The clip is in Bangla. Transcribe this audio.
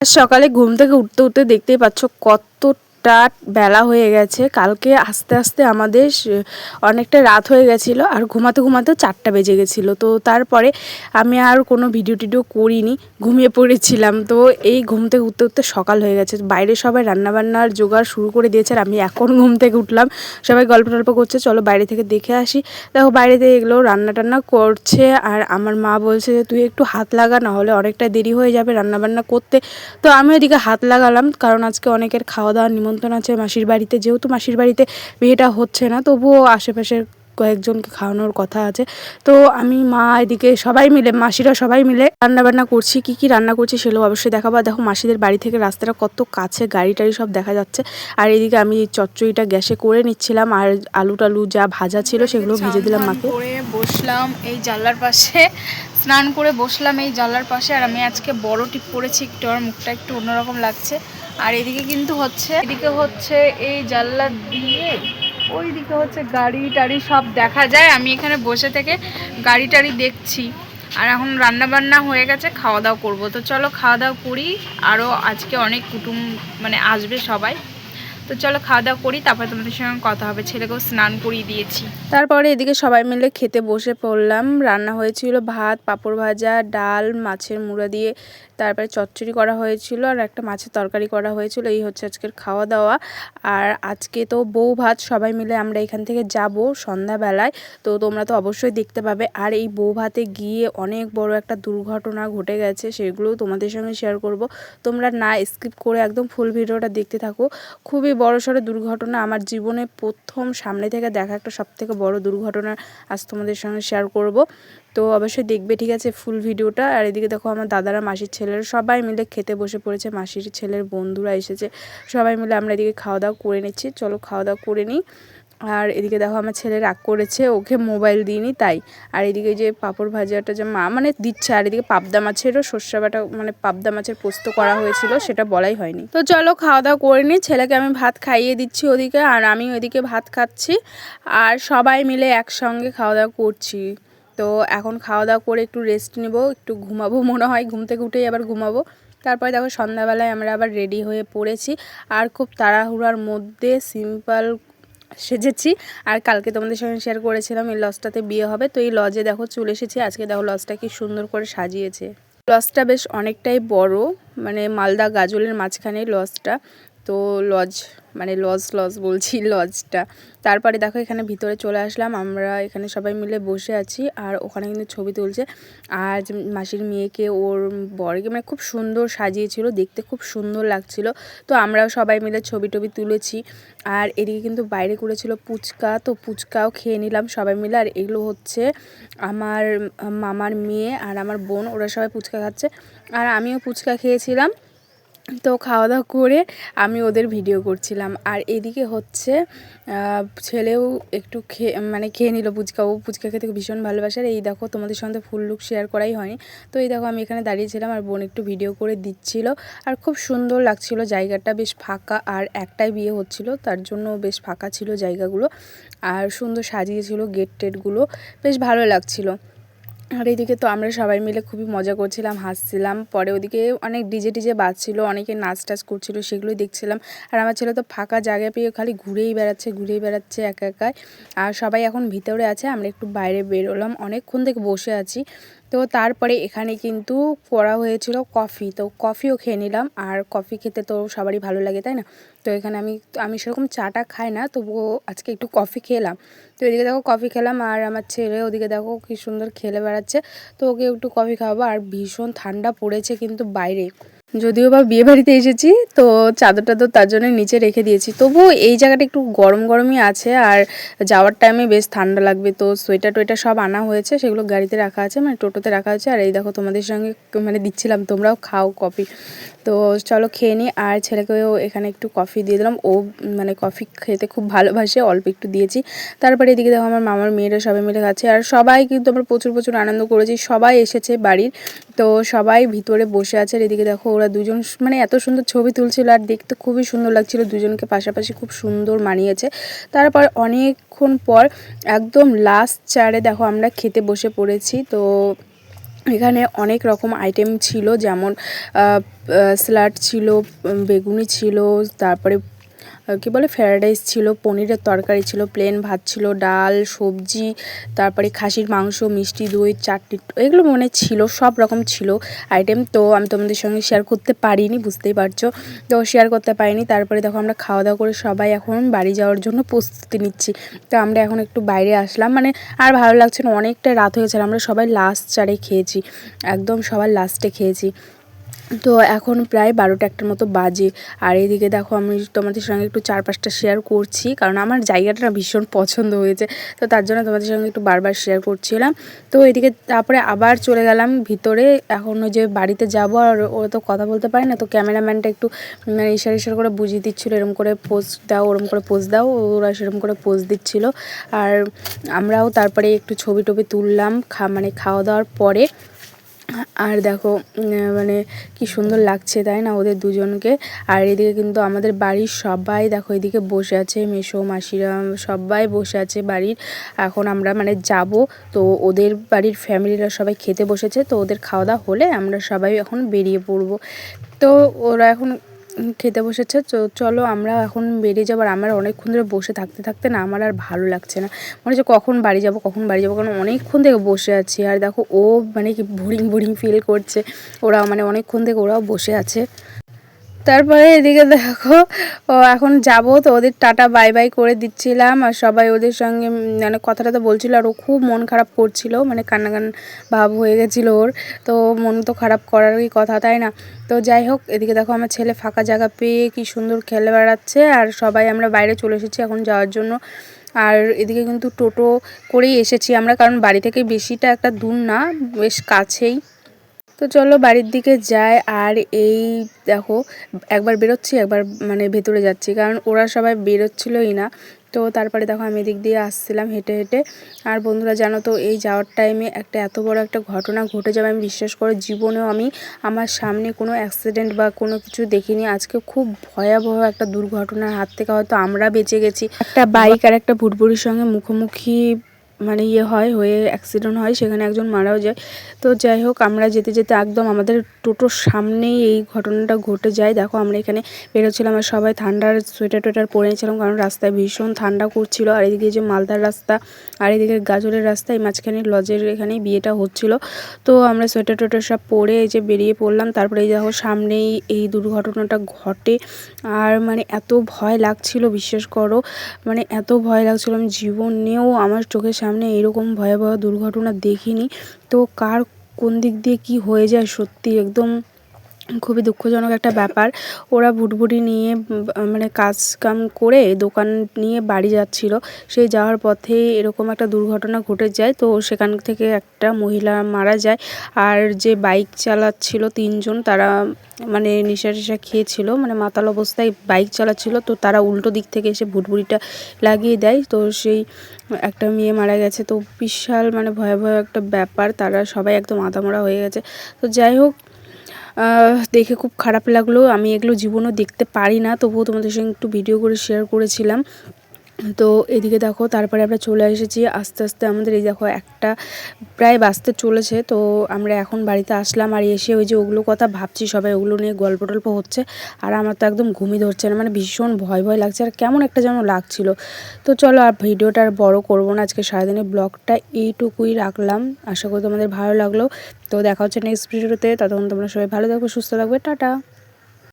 সকালে ঘুম থেকে উঠতে উঠতে দেখতেই পাচ্ছ কতটা বেলা হয়ে গেছে। কালকে আস্তে আস্তে আমাদের অনেকটা রাত হয়ে গেছিল আর ঘুমাতে ঘুমাতে চারটা বেজে গেছিল। তো তারপরে আমি আর কোনো ভিডিও টিডিও করিনি, ঘুমিয়ে পড়েছিলাম। তো এই ঘুম থেকে উঠতে উঠতে সকাল হয়ে গেছে। বাইরে সবাই রান্নাবান্নার জোগাড় শুরু করে দিয়েছে আর আমি এখন ঘুম থেকে উঠলাম। সবাই গল্প টল্প করছে, চলো বাইরে থেকে দেখে আসি। দেখো বাইরে থেকে এগুলো রান্না টান্না করছে আর আমার মা বলছে যে, তুই একটু হাত লাগা না হলে অনেকটা দেরি হয়ে যাবে রান্নাবান্না করতে। তো আমি ওইদিকে হাত লাগালাম, কারণ আজকে অনেকের খাওয়া দাওয়ার নিমন্ত্রণ আছে মাসির বাড়িতে যেহেতু মাসির বাড়িতে বিয়েটা হচ্ছে না তবুও আশেপাশের কয়েকজনকে খাওয়ানোর কথা আছে। তো আমি মা এদিকে সবাই মিলে মাসিরা সবাই মিলে রান্না বান্না করছি কি কি রান্না করছি সেগুলো অবশ্যই দেখাবো। দেখো মাসিদের বাড়ি থেকে রাস্তাটা কত কাছে গাড়ি টাড়ি সব দেখা যাচ্ছে। আর এদিকে আমি চচ্চড়িটা গ্যাসে করে নিচ্ছিলাম আর আলু টালু যা ভাজা ছিল সেগুলো ভেজে দিলাম মাকে। করে বসলাম এই জানলার পাশে। স্নান করে বসলাম এই জানলার পাশে আর আমি আজকে বড় টিপ পরেছি একটু আমার মুখটা একটু অন্যরকম লাগছে। আর এদিকে কিন্তু হচ্ছে, এদিকে হচ্ছে এই জানলা দিয়ে ওই দিকে হচ্ছে গাড়ি টাড়ি সব দেখা যায়। আমি এখানে বসে থেকে গাড়ি টাড়ি দেখছি। আর এখন রান্না বান্না হয়ে গেছে, খাওয়া দাওয়া করব। তো চলো খাওয়া দাওয়া করি। আরও আজকে অনেক কুটুম মানে আসবে সবাই। তো চলো খাওয়া দাওয়া করি, তারপরে তোমাদের সঙ্গে কথা হবে। ছেলেকেও স্নান করিয়ে দিয়েছি। তারপরে এদিকে সবাই মিলে খেতে বসে পড়লাম। রান্না হয়েছিল ভাত, পাঁপড় ভাজা, ডাল, মাছের মুড়া দিয়ে তারপরে চচ্চড়ি করা হয়েছিল আর একটা মাছের তরকারি করা হয়েছিল। এই হচ্ছে আজকের খাওয়া দাওয়া। আর আজকে তো বউ ভাত, সবাই মিলে আমরা এখান থেকে যাব সন্ধ্যাবেলায়। তো তোমরা তো অবশ্যই দেখতে পাবে। আর এই বউ ভাতে গিয়ে অনেক বড় একটা দুর্ঘটনা ঘটে গেছে, সেগুলোও তোমাদের সঙ্গে শেয়ার করব। তোমরা না স্কিপ করে একদম ফুল ভিডিওটা দেখতে থাকো। খুবই বড় সড়ো দুর্ঘটনা আমার জীবনে প্রথম সামনে থেকে দেখা একটা সব থেকে বড় দুর্ঘটনা আজ তোমাদের সঙ্গে শেয়ার করব। তো অবশ্যই দেখবে, ঠিক আছে ফুল ভিডিওটা। আর এদিকে দেখো আমার দাদারা, মাসির ছেলের সবাই মিলে খেতে বসে পড়েছে। মাসির ছেলের বন্ধুরা এসেছে। সবাই মিলে আমরা এদিকে খাওয়া দাওয়া করে নিচ্ছি। চলো খাওয়া দাওয়া করে নিই। আর এদিকে দেখো আমার ছেলে রাগ করেছে, ওকে মোবাইল দিইনি তাই। আর এদিকে যে পাঁপড় ভাজাটা যে মা মানে দিচ্ছে, আর এদিকে পাবদা মাছেরও সর্ষে বাটা মানে পাবদা মাছের পোস্ত করা হয়েছিল, সেটা বলাই হয়নি। তো চলো খাওয়া দাওয়া করে নিই, ছেলেকে আমি ভাত খাইয়ে দিচ্ছি ওদিকে, আর আমি ওদিকে ভাত খাচ্ছি। আর সবাই মিলে একসঙ্গে খাওয়া দাওয়া করছি। তো এখন খাওয়া দাওয়া করে একটু রেস্ট নেব, একটু ঘুমাবো, মনে হয় ঘুম থেকে উঠেই আবার ঘুমাবো। তারপরে দেখো সন্ধ্যাবেলায় আমরা আবার রেডি হয়ে পড়েছি। আর খুব তাড়াহুড়ার মধ্যে সিম্পল সেজেছি। আর কালকে তোমাদের সঙ্গে শেয়ার করেছিলাম, এই লজটাতে বিয়ে হবে। তো এই লজে দেখো চলে এসেছি, আজকে দেখো লজটা কি সুন্দর করে সাজিয়েছে। লজটা বেশ অনেকটাই বড় মানে মালদা গাজলের মাঝখানে লজটা তো লজ মানে লজ লজ বলছি, লজটা। তারপরে দেখো এখানে ভিতরে চলে আসলাম, আমরা এখানে সবাই মিলে বসে আছি, আর ওখানে কিন্তু ছবি তুলছে। আর মাসির মেয়েকে ওর বরকে মানে খুব সুন্দর সাজিয়েছিল, দেখতে খুব সুন্দর লাগছিল। তো আমরাও সবাই মিলে ছবি টবি তুলেছি, আর এদিকে কিন্তু বাইরে করেছিল পুচকা, তো পুচকাও খেয়ে নিলাম সবাই মিলে। আর এগুলো হচ্ছে আমার মামার মেয়ে আর আমার বোন, ওরা সবাই পুচকা খাচ্ছে। আর আমিও পুচকা খেয়েছিলাম। তো খাওয়া দাওয়া করে আমি ওদের ভিডিও করছিলাম। আর এদিকে হচ্ছে ছেলেও একটু খেয়ে মানে খেয়ে নিল পুচকা। ও পুচকা খেতে ভীষণ ভালোবাসে। আর এই দেখো, তোমাদের সঙ্গে ফুল লুক শেয়ার করাই হয়নি। তো এই দেখো, আমি এখানে দাঁড়িয়েছিলাম আর বোন একটু ভিডিও করে দিচ্ছিল। আর খুব সুন্দর লাগছিল। জায়গাটা বেশ ফাঁকা আর একটাই বিয়ে হচ্ছিল। তার জন্য বেশ ফাঁকা ছিল জায়গাগুলো। আর সুন্দর সাজিয়েছিল গেট টেটগুলো বেশ ভালো লাগছিল। আর এইদিকে তো আমরা সবাই মিলে খুবই মজা করছিলাম, হাসছিলাম। পরে ওদিকে অনেক ডিজে ডিজে বাজছিল, অনেকে নাচ টাচ করছিল, সেগুলোই দেখছিলাম। আর আমার ছেলে তো ফাঁকা জায়গা পেয়ে খালি ঘুরেই বেড়াচ্ছে ঘুরেই বেড়াচ্ছে একা একাই। আর সবাই এখন ভিতরে আছে, আমরা একটু বাইরে বেরোলাম। অনেকক্ষণ থেকে বসে আছি। তো তারপরে এখানে কিন্তু করা হয়েছিল কফি। তো কফিও খেয়ে নিলাম। আর কফি খেতে তো সবারই ভালো লাগে, তাই না? তো এখানে আমি আমি সেরকম চাটা খাই না, তবুও আজকে একটু কফি খেলাম। তো এদিকে দেখো কফি খেলাম, আর আমার ছেলে ওদিকে দেখো কি সুন্দর খেলে বেড়াচ্ছে। তো ওকে একটু কফি খাওয়াবো। আর ভীষণ ঠান্ডা পড়েছে কিন্তু বাইরে। যদিও বা বিয়ে বাড়িতে এসেছি, তো চাদর টাদর তার জন্য নিচে রেখে দিয়েছি। তবুও এই জায়গাটা একটু গরম গরমই আছে আর যাওয়ার টাইমে বেশ ঠান্ডা লাগবে। তো সোয়েটার টোয়েটার সব আনা হয়েছে, সেগুলো গাড়িতে রাখা আছে মানে টোটোতে রাখা আছে আর এই দেখো তোমাদের সঙ্গে মানে দিচ্ছিলাম, তোমরাও খাও কফি। তো চলো খেয়ে নিই আর ছেলেকেও এখানে একটু কফি দিয়ে দিলাম। ও মানে কফি খেতে খুব ভালোবাসে, অল্প একটু দিয়েছি। তারপরে এদিকে দেখো আমার মামার মেয়েরা সবাই মিলে খাচ্ছে। আর সবাই কিন্তু আমরা প্রচুর প্রচুর আনন্দ করেছি। সবাই এসেছে বাড়ির, তো সবাই ভিতরে বসে আছে। আর এদিকে দেখো ওরা দুজন মানে এত সুন্দর ছবি তুলছিল আর দেখতে খুবই সুন্দর লাগছিল। দুজনকে পাশাপাশি খুব সুন্দর মানিয়েছে। তারপর অনেকক্ষণ পর একদম লাস্ট চারে দেখো আমরা খেতে বসে পড়েছি। তো এখানে অনেক রকম আইটেম ছিল যেমন স্যালাড ছিল বেগুনি ছিল, তারপরে কী বলে ফ্রায়েড রাইস ছিল, পনিরের তরকারি ছিল প্লেন ভাত ছিল, ডাল, সবজি, তারপরে খাসির মাংস, মিষ্টি, দই, চাটনি, এগুলো মনে ছিল, সব রকম ছিল আইটেম তো আমি তোমাদের সঙ্গে শেয়ার করতে পারিনি, বুঝতেই পারছ? তো শেয়ার করতে পারিনি, তারপরে দেখো আমরা খাওয়া দাওয়া করে সবাই এখন বাড়ি যাওয়ার জন্য প্রস্তুতি নিচ্ছি। তো আমরা এখন একটু বাইরে আসলাম মানে আর ভালো লাগছে না, অনেকটা রাত হয়েছে আমরা সবাই লাস্ট চারে খেয়েছি, একদম সবার লাস্টে খেয়েছি। তো এখন প্রায় বারোটা একটার মতো বাজে। আর এদিকে দেখো আমি তোমাদের সঙ্গে একটু চারপাশটা শেয়ার করছি, কারণ আমার জায়গাটা না ভীষণ পছন্দ হয়েছে। তো তার জন্য তোমাদের সঙ্গে একটু বারবার শেয়ার করছিলাম। তো এদিকে তারপরে আবার চলে গেলাম ভিতরে। এখন যে বাড়িতে যাব আর ও তো কথা বলতে পারে না, তো ক্যামেরাম্যানটা একটু মানে ইশারা ইশারা করে বুঝিয়ে দিচ্ছিল এরকম করে পোজ দাও, ওরম করে পোজ দাও, ওরা সেরকম করে পোজ দিচ্ছিল। আর আমরাও তারপরে একটু ছবি টবি তুললাম, খা মানে খাওয়া দাওয়ার পরে আর দেখো মানে কি সুন্দর লাগছে, তাই না, ওদের দুজনকে। আর এদিকে কিন্তু আমাদের বাড়ির সবাই দেখো, এদিকে বসে আছে, মেসো, মাসিরা, সবাই বসে আছে বাড়ির। এখন আমরা মানে যাব, তো ওদের বাড়ির ফ্যামিলিরা সবাই খেতে বসেছে, তো ওদের খাওয়া দাওয়া হলে আমরা সবাই এখন বেরিয়ে পড়ব। তো ওরা এখন খেতে বসেছে। চলো আমরা এখন বেরিয়ে যাব আর আমার অনেকক্ষণ ধরে বসে থাকতে থাকতে না আমার আর ভালো লাগছে না। মনে হচ্ছে কখন বাড়ি যাব, কখন বাড়ি যাব, কারণ অনেকক্ষণ থেকে বসে আছি। আর দেখো ও মানে কি বোরিং বোরিং ফিল করছে। ওরা মানে অনেকক্ষণ থেকে ওরাও বসে আছে। তারপরে এদিকে দেখো, ও এখন যাব তো, ওদের টাটা বাই বাই করে দিচ্ছিলাম। আর সবাই ওদের সঙ্গে মানে কথাটা তো বলছিল, আর ও খুব মন খারাপ করছিল মানে কান্না কান ভাব হয়ে গেছিল ওর। তো মন তো খারাপ করারই কথা, তাই না? তো যাই হোক, এদিকে দেখো আমার ছেলে ফাঁকা জায়গা পেয়ে কি সুন্দর খেলে বেড়াচ্ছে, আর সবাই আমরা বাইরে চলে এসেছি এখন যাওয়ার জন্য। আর এদিকে কিন্তু টোটো করেই এসেছি আমরা, কারণ বাড়ি থেকে বেশিটা একটা দূর না, বেশ কাছেই। তো চলো বাড়ির দিকে যাই আর এই দেখো একবার বেরোচ্ছি একবার মানে ভেতরে যাচ্ছি। কারণ ওরা সবাই বেরোচ্ছিলই না। তো তারপরে দেখো আমি এদিক দিয়ে আসছিলাম হেঁটে হেঁটে। আর বন্ধুরা জানো তো এই যাওয়ার টাইমে একটা এত বড় একটা ঘটনা ঘটে যাবে আমি বিশ্বাস করে জীবনেও আমি আমার সামনে কোনো অ্যাক্সিডেন্ট বা কোনো কিছু দেখিনি। আজকে খুব ভয়াবহ একটা দুর্ঘটনার হাত থেকে হয়তো আমরা বেঁচে গেছি। একটা বাইক আর একটা ভুটভুড়ির সঙ্গে মুখোমুখি মানে ইয়ে হয়, হয়ে অ্যাক্সিডেন্ট হয়, সেখানে একজন মারাও যায়। তো যাই হোক, আমরা যেতে যেতে একদম আমাদের টোটোর সামনেই এই ঘটনাটা ঘটে যায়। দেখো, আমরা এখানে বেরোচ্ছিলাম আর সবাই ঠান্ডার সোয়েটার টোয়েটার পরে নিয়েছিলাম, কারণ রাস্তায় ভীষণ ঠান্ডা করছিল। আর এদিকে যে মালদার রাস্তা, আর এদিকে গাজলের রাস্তা, এই মাঝখানে লজের এখানেই বিয়েটা হচ্ছিল। তো আমরা সোয়েটার টোয়েটার সব পরে এই যে বেরিয়ে পড়লাম, তারপরে এই দেখো, সামনেই এই দুর্ঘটনাটা ঘটে। আর মানে এত ভয় লাগছিল, বিশ্বাস করো মানে এত ভয় লাগছিল, আমি জীবনেও আমার চোখের সামনে এরকম ভয়াবহ দুর্ঘটনা দেখিনি। তো কার কোন দিক দিয়ে কি হয়ে যায় সত্যি একদম খুবই দুঃখজনক একটা ব্যাপার। ওরা ভুটভুটি নিয়ে মানে কাজ কাম করে দোকান নিয়ে বাড়ি যাচ্ছিল। সেই যাওয়ার পথে এরকম একটা দুর্ঘটনা ঘটে যায়, তো সেখান থেকে একটা মহিলা মারা যায়। আর যে বাইক চালাচ্ছিল তিনজন, তারা মানে নেশা টেশা খেয়েছিল মানে মাতাল অবস্থায় বাইক চালাচ্ছিল, তো তারা উল্টো দিক থেকে এসে ভুটভুটিটা লাগিয়ে দেয়। তো সেই একটা মেয়ে মারা গেছে। তো বিশাল মানে ভয়াবহ একটা ব্যাপার, তারা সবাই একদম আধামরা হয়ে গেছে। তো যাই হোক দেখে খুব খারাপ লাগল। আমি এগুলো জীবনেও দেখতে পারি না, তবুও তোমাদের সঙ্গে একটু ভিডিও করে শেয়ার করেছিলাম। তো এদিকে দেখো, তারপরে আমরা চলে এসেছি। আস্তে আস্তে আমাদের এই দেখো, একটা প্রায় বাঁচতে চলেছে। তো আমরা এখন বাড়িতে আসলাম আর এসে ওই যে ওগুলো কথা ভাবছি সবাই, ওগুলো নিয়ে গল্প টল্প হচ্ছে। আর আমার তো একদম ঘুমই ধরছে না মানে ভীষণ ভয় ভয় লাগছে। আর কেমন একটা যেন লাগছিল। তো চলো আর ভিডিওটা আর বড় করব না। আজকে সারাদিনের ব্লগটা এইটুকুই রাখলাম। আশা করি তোমাদের ভালো লাগল। তো দেখা হচ্ছে নেক্সট ভিডিওতে। ততক্ষণ তোমরা সবাই ভালো থাকবে সুস্থ থাকবে। টাটা।